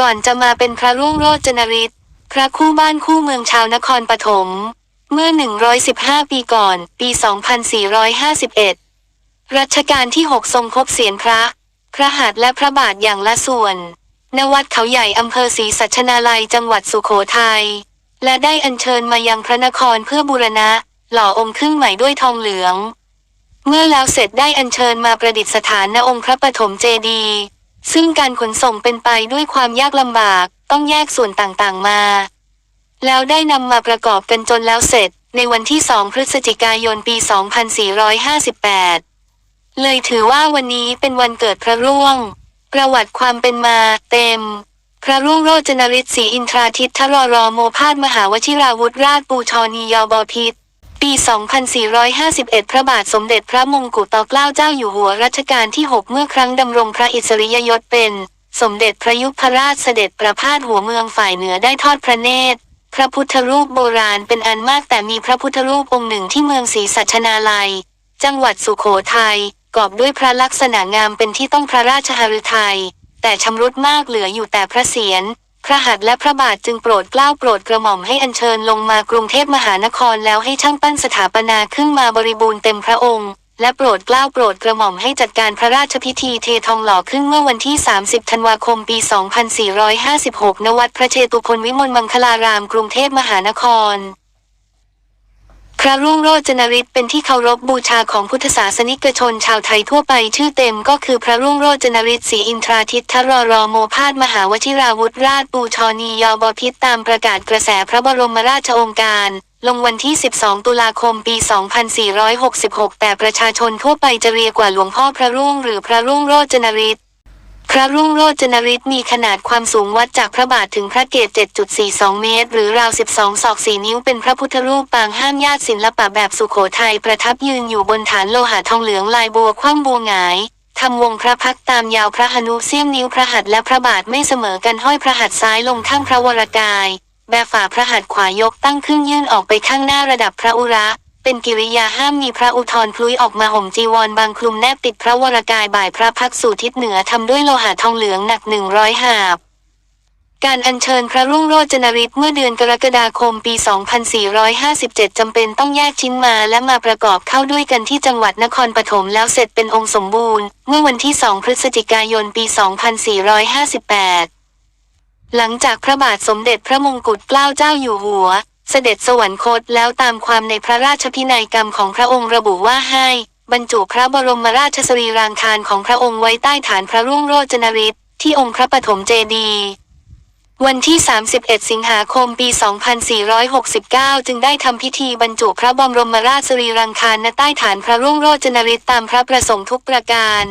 ก่อนจะมาเป็นพระรุ่งโรจนฤทธิ์พระคู่บ้านคู่เมืองชาวนครปฐม เมื่อ 115 ปีก่อน ปี 2451 รัชกาลที่ 6 ทรงพบเสียรพระ พระหัตถ์และพระบาทอย่างละส่วน ณ วัดเขาใหญ่อำเภอศรีสัชนาลัยจังหวัดสุโขทัย และได้อัญเชิญมายังพระนครเพื่อบูรณะ หล่อองค์ครึ่งใหม่ด้วยทองเหลือง เมื่อแล้วเสร็จได้อัญเชิญมาประดิษฐานณองค์พระปฐมเจดีย์ ซึ่งการขนส่งเป็นไปด้วยความยากลำบาก ต้องแยกส่วนต่างๆมา แล้วได้นำมาประกอบกันจนแล้วเสร็จ ในวันที่ 2 พฤศจิกายนปี 2458 เลยถือว่าวันนี้เป็นวันเกิดพระร่วง ประวัติความเป็นมาเต็ม พระร่วงโรจนฤทธิ์ศรีอินทราทิตทรรอโมพาสมหาวชิราวุธราชปูชนียบพิษ ปี 2451 พระบาทสมเด็จพระมงกุฎเกล้าเจ้าอยู่หัวรัชกาลที่ 6 เมื่อครั้งดำรงพระอิสริยยศเป็น สมเด็จพระยุพราชเสด็จประพาสหัวเมืองฝ่ายเหนือได้ทอดพระเนตร พระพุทธรูปโบราณเป็นอันมากแต่มีพระพุทธรูปองค์หนึ่งที่เมืองศรีสัชนาลัย จังหวัดสุโขทัยกอบด้วยพระลักษณะงามเป็นที่ต้องพระราชหฤทัยแต่ชำรุดมากเหลืออยู่แต่พระเศียร พระหัตถ์และพระบาทจึงโปรดเกล้าโปรดกระหม่อมให้อัญเชิญลงมากรุงเทพมหานครแล้วให้ช่างปั้นสถาปนาขึ้นมาบริบูรณ์เต็มพระองค์ และโปรดเกล้าโปรดกระหม่อมให้จัดการพระราชพิธีเททองหล่อขึ้นเมื่อวันที่ 30 ธันวาคม ปี 2456 ณ วัดพระเชตุพนวิมลมังคลารามกรุงเทพมหานคร พระรุ่งโรจนฤทธิ์เป็นที่เคารพบูชาของพุทธศาสนิกชนชาวไทยทั่วไปชื่อเต็มก็คือพระรุ่งโรจนฤทธิ์ศรีอินทราทิตทรรโมพาสมหาวชิราวุธราชปูชนียบพิษตามประกาศกระแสพระบรมราชโองการ ลงวันที่ 12 ตุลาคมปี 2466 แต่ประชาชนทั่วไปจะเรียกว่าหลวงพ่อพระรุ่งหรือพระรุ่งโรจนฤทธิ์ พระรุ่งโรจนฤทธิ์มีขนาดความสูงวัดจากพระบาทถึงพระเกศ7.42 เมตร หรือราว 12 ศอก 4 นิ้ว เป็นพระพุทธรูปปางห้ามญาติศิลปะแบบสุโขทัยประทับยืนอยู่บนฐานโลหะทองเหลืองลายบัวคว่ำบัวหงายทำวงพระพักตามยาวพระหนุเสี้ยมนิ้วพระหัตถ์และพระบาทไม่เสมอกันห้อยพระหัตถ์ซ้ายลงข้างพระวรกาย แบบฝ่าพระหัตถ์ขวายกตั้งขึ้นยื่นออกไปข้างหน้าระดับพระอุระ เป็นกิริยาห้ามมีพระอุทธรพลุยออกมาห่มจีวรบางคลุมแนบติดพระวรกายบ่ายพระพักสู่ทิศเหนือทำด้วยโลหะทองเหลืองหนักหนึ่งร้อยหาบการอัญเชิญพระรุ่งโรจนฤทธิ์เมื่อเดือนกรกฎาคมปี 2457 จำเป็นต้องแยกชิ้นมาและมาประกอบเข้าด้วยกันที่จังหวัดนครปฐมแล้วเสร็จเป็นองค์สมบูรณ์ เมื่อวันที่ 2 พฤศจิกายนปี 2458 หลังจากพระบาทสมเด็จพระมงกุฎเกล้าเจ้าอยู่หัว เสด็จสวรรคตแล้วตามความในพระราชพินัยกรรมของพระองค์ระบุว่าให้ บรรจุพระบรมราชสรีรางคารของพระองค์ไว้ใต้ฐานพระรุ่งโรจนฤทธิ์ที่องค์พระปฐมเจดีย์วันที่ 31 สิงหาคม ปี 2469 จึงได้ทำพิธีบรรจุพระบรมราชสรีรังคารณใต้ฐานพระรุ่งโรจนฤทธิ์ตามพระประสงค์ทุกประการ